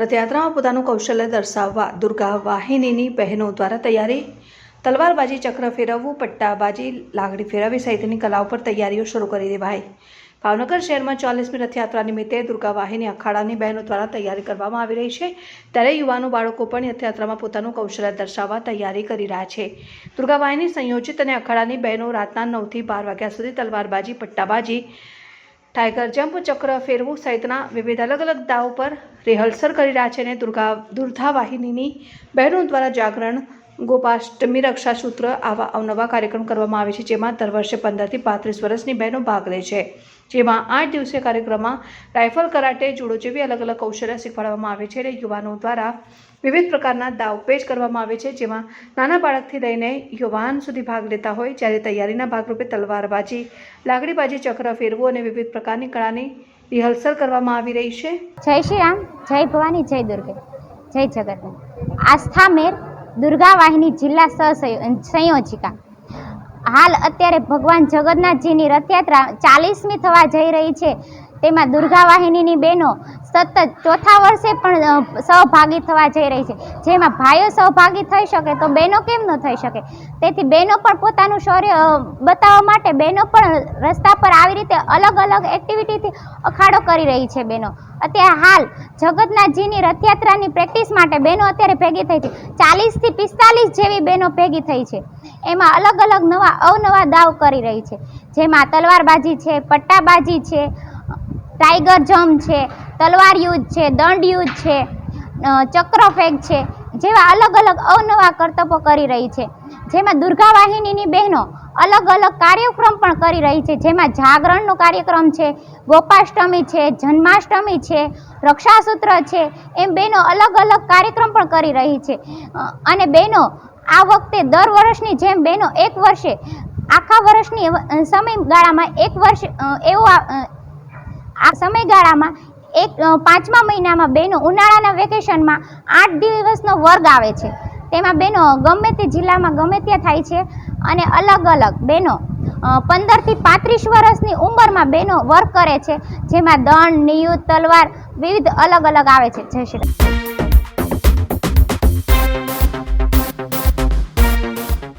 રથયાત્રામાં પોતાનું કૌશલ્ય દર્શાવવા દુર્ગા વાહિનીની બહેનો દ્વારા તૈયારી. તલવારબાજી ચક્ર ફેરવવું, પટ્ટાબાજી લાગણી ફેરવવી સહિતની કલાઓ પર તૈયારીઓ શરૂ કરી દેવાઈ. ભાવનગર શહેરમાં ચાલીસમી રથયાત્રા નિમિત્તે દુર્ગા વાહિની અખાડાની બહેનો દ્વારા તૈયારી કરવામાં આવી રહી છે. ત્યારે યુવાનો, બાળકો પણ રથયાત્રામાં પોતાનું કૌશલ્ય દર્શાવવા તૈયારી કરી રહ્યા છે. દુર્ગા વાહિની સંયોજિત અને અખાડાની બહેનો રાતના નવથી બાર વાગ્યા સુધી તલવારબાજી, પટ્ટાબાજી ટાઈગર જમ્પ ચક્ર ફેરવું સહિતના વિવિધ અલગ અલગ દાવ પર રિહર્સલ કરી રહ્યા છે અને દુર્ગા દુર્ધા વાહિનીની બહેનો દ્વારા જાગરણ ગોપાષ્ટમી રક્ષાસૂત્ર આવા અવનવા કાર્યક્રમ કરવામાં આવે છે, જેમાં દર વર્ષે પંદરથી પાંત્રીસ વર્ષની બહેનો ભાગ લે છે. જેમાં આઠ દિવસીય કાર્યક્રમમાં રાઇફલ કરાટે, જુડો જેવી અલગ અલગ કૌશલ્ય શીખવાડવામાં આવે છે અને યુવાનો દ્વારા વિવિધ પ્રકારના દાવપેચ કરવામાં આવે છે, જેમાં નાના બાળકથી લઈને યુવાન સુધી ભાગ લેતા હોય. જ્યારે તૈયારીના ભાગરૂપે તલવારબાજી, લાકડીબાજી, ચક્ર ફેરવું અને વિવિધ પ્રકારની કળાની રિહર્સલ કરવામાં આવી રહી છે. જય શ્રી રામ, જય ભવાની, જય દુર્ગે, જય જગત આસ્થા મેર દુર્ગા વાહિની જિલ્લા સંયોજિકા. હાલ અત્યારે ભગવાન જગન્નાથજીની રથયાત્રા ચાલીસમી થવા જઈ રહી છે. તેમાં દુર્ગા વાહિનીની બહેનો સતત ચોથા વર્ષે પણ સહભાગી થવા જઈ રહી છે. જેમાં ભાઈઓ સહભાગી થઈ શકે તો બહેનો કેમ ન થઈ શકે? તેથી બહેનો પણ પોતાનું શૌર્ય બતાવવા માટે બહેનો પણ રસ્તા પર આવી રીતે અલગ અલગ એક્ટિવિટીથી અખાડો કરી રહી છે બહેનો. અત્યારે હાલ જગન્નાથજીની રથયાત્રાની પ્રેક્ટિસ માટે બહેનો અત્યારે ભેગી થઈ છે. ચાલીસથી પિસ્તાલીસ જેવી બહેનો ભેગી થઈ છે. એમાં અલગ અલગ નવા, અવનવા દાવ કરી રહી છે. જેમાં તલવારબાજી છે, પટ્ટાબાજી છે ટાઈગર જમ્પ છે, તલવાર યુદ્ધ છે, દંડ યુદ્ધ છે ચક્ર ફેંક છે, જેવા અલગ અલગ અવનવા કરતબો કરી રહી છે. જેમાં દુર્ગા વાહિનીની બહેનો અલગ અલગ કાર્યક્રમ પણ કરી રહી છે. જેમાં જાગરણનો કાર્યક્રમ છે, ગોપાષ્ટમી છે, જન્માષ્ટમી છે, રક્ષાસૂત્ર છે, એમ બહેનો અલગ અલગ કાર્યક્રમ પણ કરી રહી છે. અને બહેનો આ વખતે દર વર્ષની જેમ બહેનો એક વર્ષે, આખા વર્ષની સમયગાળામાં એક વર્ષ એવું આ સમયગાળામાં એક પાંચમા મહિનામાં બહેનો ઉનાળાના વેકેશનમાં આઠ દિવસનો વર્ગ આવે છે. તેમાં બહેનો ગમે તે જિલ્લામાં ગમે ત્યાં થાય છે અને અલગ અલગ બહેનો પંદરથી પાંત્રીસ વર્ષની ઉંમરમાં બહેનો વર્ક કરે છે. જેમાં દંડ, નિયુત, તલવાર વિવિધ અલગ અલગ આવે છે. જય શ્રી